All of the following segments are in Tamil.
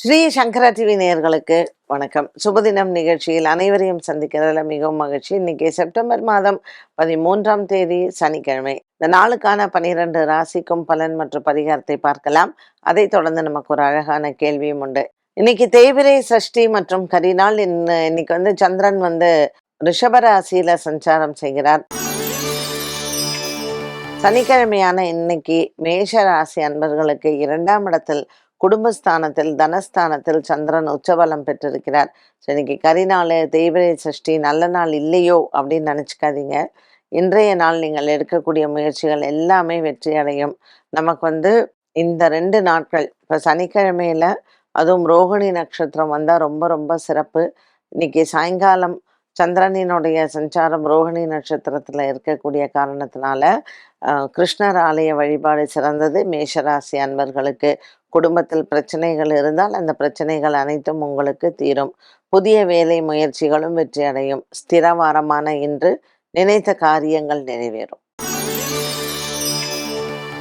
ஸ்ரீ சங்கரா டிவி நேயர்களுக்கு வணக்கம். சுபதினம் நிகழ்ச்சியில் அனைவரையும் சந்திக்கிறதுல மிகவும் மகிழ்ச்சி. இன்னைக்கு செப்டம்பர் மாதம் பதிமூன்றாம் தேதி சனிக்கிழமை. இந்த நாளுக்கான பனிரெண்டு ராசிக்கும் பலன் மற்றும் பரிகாரத்தை பார்க்கலாம். அதைத் தொடர்ந்து நமக்கு ஒரு அழகான கேள்வியும் உண்டு. இன்னைக்கு தேய்பிரை சஷ்டி மற்றும் கரிநாள் இன்னைக்கு வந்து சந்திரன் வந்து ரிஷபராசியில சஞ்சாரம் செய்கிறார். சனிக்கிழமையான இன்னைக்கு மேஷ ராசி அன்பர்களுக்கு இரண்டாம் இடத்தில் குடும்பஸ்தானத்தில் தனஸ்தானத்தில் சந்திரன் உச்சபலம் பெற்றிருக்கிறார். ஸோ இன்னைக்கு கரிநாள் தேய்பிரை சஷ்டி நல்ல நாள் இல்லையோ அப்படின்னு நினச்சிக்காதீங்க. இன்றைய நாள் நீங்கள் எடுக்கக்கூடிய முயற்சிகள் எல்லாமே வெற்றி அடையும். நமக்கு வந்து இந்த ரெண்டு நாட்கள் இப்போ சனிக்கிழமையில் அதுவும் ரோகிணி நட்சத்திரம் வந்தால் ரொம்ப ரொம்ப சிறப்பு. இன்னைக்கு சாயங்காலம் சந்திரனினுடைய சஞ்சாரம் ரோஹிணி நட்சத்திரத்தில் இருக்கக்கூடிய காரணத்தினால அஹ், கிருஷ்ணர் ஆலய வழிபாடு சிறந்தது. மேஷராசி அன்பர்களுக்கு குடும்பத்தில் பிரச்சனைகள் இருந்தால் அந்த பிரச்சனைகள் அனைத்தும் உங்களுக்கு தீரும். புதிய வேலை முயற்சிகளும் வெற்றி அடையும் ஸ்திரவாரமான இன்று நினைத்த காரியங்கள் நிறைவேறும்.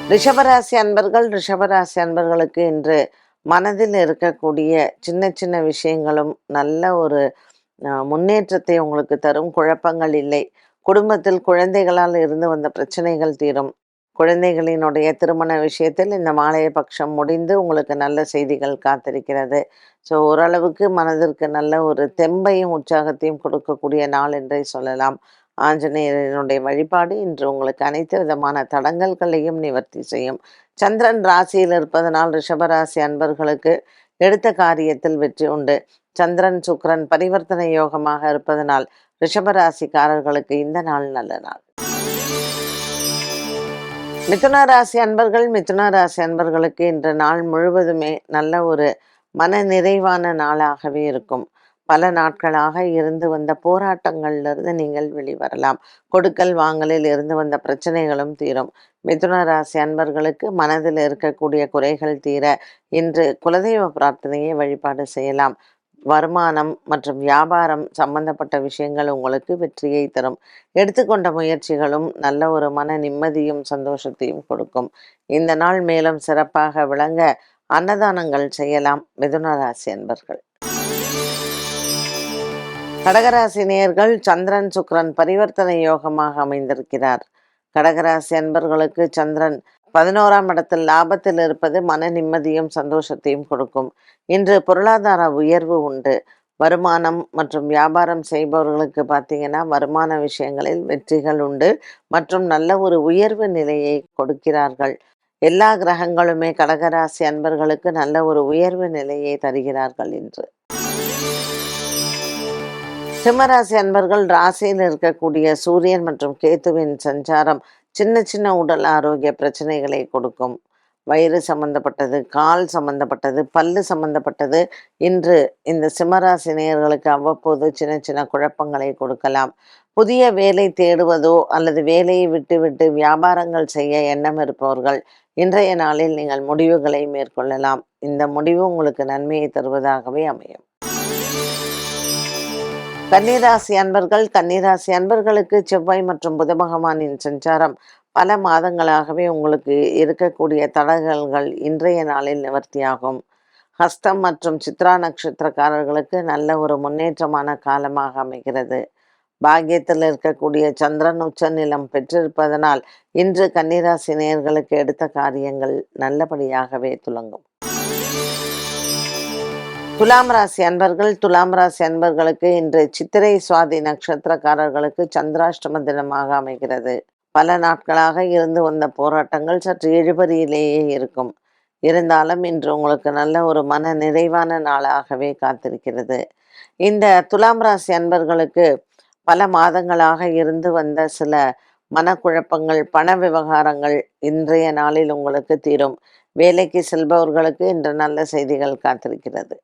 ரிஷபராசி அன்பர்கள் ரிஷபராசி அன்பர்களுக்கு இன்று மனதில் இருக்கக்கூடிய சின்ன சின்ன விஷயங்களும் நல்ல ஒரு முன்னேற்றத்தை உங்களுக்கு தரும் குழப்பங்கள் இல்லை. குடும்பத்தில் குழந்தைகளால் இருந்து வந்த பிரச்சனைகள் தீரும். குழந்தைகளினுடைய திருமண விஷயத்தில் இந்த மாலைய பட்சம் முடிந்து உங்களுக்கு நல்ல செய்திகள் காத்திருக்கிறது. ஸோ ஓரளவுக்கு மனதிற்கு நல்ல ஒரு தெம்பையும் உற்சாகத்தையும் கொடுக்கக்கூடிய நாள் என்றே சொல்லலாம். ஆஞ்சநேயரினுடைய வழிபாடு இன்று உங்களுக்கு அனைத்து விதமான தடங்கல்களையும் நிவர்த்தி செய்யும். சந்திரன் ராசியில் இருப்பதனால் ரிஷபராசி அன்பர்களுக்கு எடுத்த காரியத்தில் வெற்றி உண்டு. சந்திரன் சுக்ரன் பரிவர்த்தனை யோகமாக இருப்பதனால் ரிஷபராசிக்காரர்களுக்கு இந்த நாள் நல்ல நாள். மிதுன ராசி அன்பர்கள் மிதுன ராசி அன்பர்களுக்கு இன்று நாள் முழுவதுமே நல்ல ஒரு மன நிறைவான நாளாகவே இருக்கும். பல நாட்களாக இருந்து வந்த போராட்டங்களிலிருந்து நீங்கள் வெளிவரலாம். கொடுக்கல் வாங்கலில் இருந்து வந்த பிரச்சனைகளும் தீரும். மிதுன ராசி அன்பர்களுக்கு மனதில் இருக்கக்கூடிய குறைகள் தீர இன்று குலதெய்வ பிரார்த்தனையை வழிபாடு செய்யலாம். வருமானம் மற்றும் வியாபாரம் சம்பந்தப்பட்ட விஷயங்கள் உங்களுக்கு வெற்றியை தரும். எடுத்துக்கொண்ட முயற்சிகளும் நல்ல ஒரு மன நிம்மதியும் சந்தோஷத்தையும் கொடுக்கும். இந்த நாள் மேலும் சிறப்பாக விளங்க அன்னதானங்கள் செய்யலாம். மிதுன ராசி அன்பர்கள். கடகராசி நேர்கள் சந்திரன் சுக்ரன் பரிவர்த்தனை யோகமாக அமைந்திருக்கிறார். கடகராசி அன்பர்களுக்கு சந்திரன் பதினோராம் இடத்தில் லாபத்தில் இருப்பது மன நிம்மதியும் சந்தோஷத்தையும் கொடுக்கும். இன்று பொருளாதார உயர்வு உண்டு. வருமானம் மற்றும் வியாபாரம் செய்பவர்களுக்கு பார்த்தீங்கன்னா வருமான விஷயங்களில் வெற்றிகள் உண்டு மற்றும் நல்ல ஒரு உயர்வு நிலையை கொடுக்கிறார்கள். எல்லா கிரகங்களுமே கடகராசி அன்பர்களுக்கு நல்ல ஒரு உயர்வு நிலையை தருகிறார்கள் இன்று. சிம்மராசி அன்பர்கள் ராசியில் இருக்கக்கூடிய சூரியன் மற்றும் கேத்துவின் சஞ்சாரம் சின்ன சின்ன உடல் ஆரோக்கிய பிரச்சனைகளை கொடுக்கும். வயிறு சம்பந்தப்பட்டது கால் சம்பந்தப்பட்டது பல்லு சம்பந்தப்பட்டது. இன்று இந்த சிம்மராசி நேயர்களுக்கு அவ்வப்போது சின்ன சின்ன குழப்பங்களை கொடுக்கலாம். புதிய வேலை தேடுவதோ அல்லது வேலையை விட்டுவிட்டு வியாபாரங்கள் செய்ய எண்ணம் இருப்பவர்கள் இன்றைய நாளில் நீங்கள் முடிவுகளை மேற்கொள்ளலாம். இந்த முடிவு உங்களுக்கு நன்மையை தருவதாகவே அமையும். கன்னிராசி அன்பர்கள் கன்னிராசி அன்பர்களுக்கு செவ்வாய் மற்றும் புத பகவானின் சஞ்சாரம் பல மாதங்களாகவே உங்களுக்கு இருக்கக்கூடிய தடகல்கள் இன்றைய நாளில் நிவர்த்தியாகும். ஹஸ்தம் மற்றும் சித்ரா நட்சத்திரக்காரர்களுக்கு நல்ல ஒரு முன்னேற்றமான காலமாக அமைகிறது. பாக்கியத்தில் இருக்கக்கூடிய சந்திரன் உச்ச நிலம் பெற்றிருப்பதனால் இன்று கன்னிராசி நேர்களுக்கு எடுத்த காரியங்கள் நல்லபடியாகவே துலங்கும் துலாம் ராசி அன்பர்கள் துலாம் ராசி அன்பர்களுக்கு இன்று சித்திரை சுவாதி நட்சத்திரக்காரர்களுக்கு சந்திராஷ்டம தினமாக அமைகிறது. பல நாட்களாக இருந்து வந்த போராட்டங்கள் சற்று இழுபறியிலேயே இருக்கும். இருந்தாலும் இன்று உங்களுக்கு நல்ல ஒரு மன நிறைவான நாளாகவே காத்திருக்கிறது. இந்த துலாம் ராசி அன்பர்களுக்கு பல மாதங்களாக இருந்து வந்த சில மனக்குழப்பங்கள் பண விவகாரங்கள் இன்றைய நாளில் உங்களுக்கு தீரும். வேலைக்கு செல்பவர்களுக்கு இன்று நல்ல செய்திகள் காத்திருக்கிறது.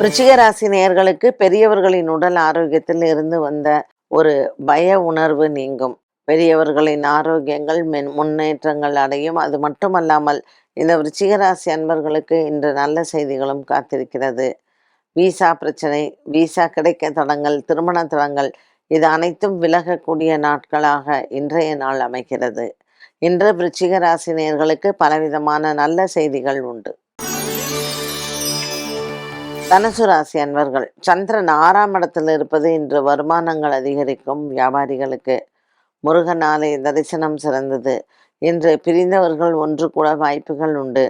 விருச்சிக ராசி நேயர்களுக்கு பெரியவர்களின் உடல் ஆரோக்கியத்தில் இருந்து வந்த ஒரு பய உணர்வு நீங்கும். பெரியவர்களின் ஆரோக்கியங்கள் மென் முன்னேற்றங்கள் அடையும். அது மட்டுமல்லாமல் இந்த விருச்சிக ராசி அன்பர்களுக்கு இன்று நல்ல செய்திகளும் காத்திருக்கிறது. விசா பிரச்சனை விசா கிடைக்க தடங்கள் திருமண தடங்கள் இது அனைத்தும் விலகக்கூடிய நாட்களாக இன்றைய நாள் அமைகிறது. இன்று விருச்சிக ராசி பலவிதமான நல்ல செய்திகள் உண்டு. தனுசு ராசி அன்பர்கள் சந்திரன் ஆறாம் இடத்தில் இருப்பது இன்று வருமானங்கள் அதிகரிக்கும் வியாபாரிகளுக்கு. முருகன் ஆலய தரிசனம் சிறந்தது. இன்று பிரிந்தவர்கள் ஒன்று கூட வாய்ப்புகள் உண்டு.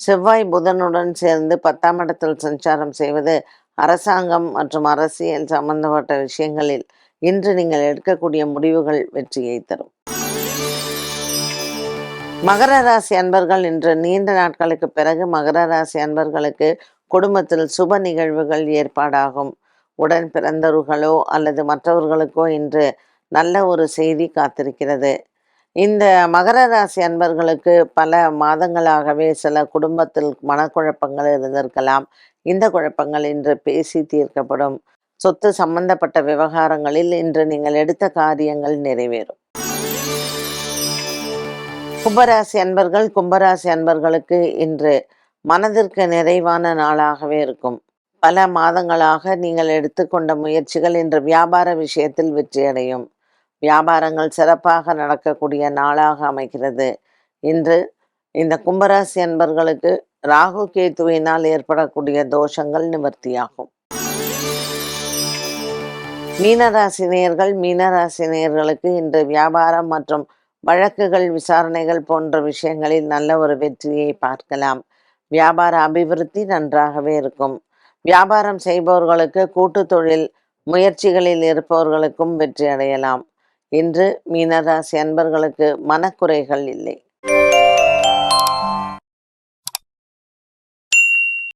செவ்வாய் புதனுடன் சேர்ந்து பத்தாம் இடத்தில் சஞ்சாரம் செய்வது அரசாங்கம் மற்றும் அரசியல் சம்பந்தப்பட்ட விஷயங்களில் இன்று நீங்கள் எடுக்கக்கூடிய முடிவுகள் வெற்றியை தரும். மகர ராசி அன்பர்கள் இன்று நீண்ட நாட்களுக்கு பிறகு மகர ராசி அன்பர்களுக்கு குடும்பத்தில் சுப நிகழ்வுகள் ஏற்பாடாகும். உடன் பிறந்தவர்களோ அல்லது மற்றவர்களுக்கோ இன்று நல்ல ஒரு செய்தி காத்திருக்கிறது. இந்த மகர ராசி அன்பர்களுக்கு பல மாதங்களாகவே சில குடும்பத்தில் மனக்குழப்பங்கள் இருந்திருக்கலாம். இந்த குழப்பங்கள் இன்று பேசி தீர்க்கப்படும். சொத்து சம்பந்தப்பட்ட விவகாரங்களில் இன்று நீங்கள் எடுத்த காரியங்கள் நிறைவேறும். கும்பராசி அன்பர்கள் கும்பராசி அன்பர்களுக்கு இன்று மனதிற்கு நிறைவான நாளாகவே இருக்கும். பல மாதங்களாக நீங்கள் எடுத்துக்கொண்ட முயற்சிகள் இன்று வியாபார விஷயத்தில் வெற்றியடையும் வியாபாரங்கள் சிறப்பாக நடக்கக்கூடிய நாளாக அமைகிறது. இன்று இந்த கும்பராசி அன்பர்களுக்கு ராகு கேத்துவினால் ஏற்படக்கூடிய தோஷங்கள் நிவர்த்தியாகும். மீனராசினியர்கள் மீனராசினியர்களுக்கு இன்று வியாபாரம் மற்றும் வழக்குகள் விசாரணைகள் போன்ற விஷயங்களில் நல்ல ஒரு வெற்றியை பார்க்கலாம். வியாபார அபிவிருத்தி நன்றாகவே இருக்கும். வியாபாரம் செய்பவர்களுக்கு கூட்டு தொழில் முயற்சிகளில் இருப்பவர்களுக்கும் வெற்றி அடையலாம். இன்று மீனராசி அன்பர்களுக்கு மனக்குறைகள் இல்லை.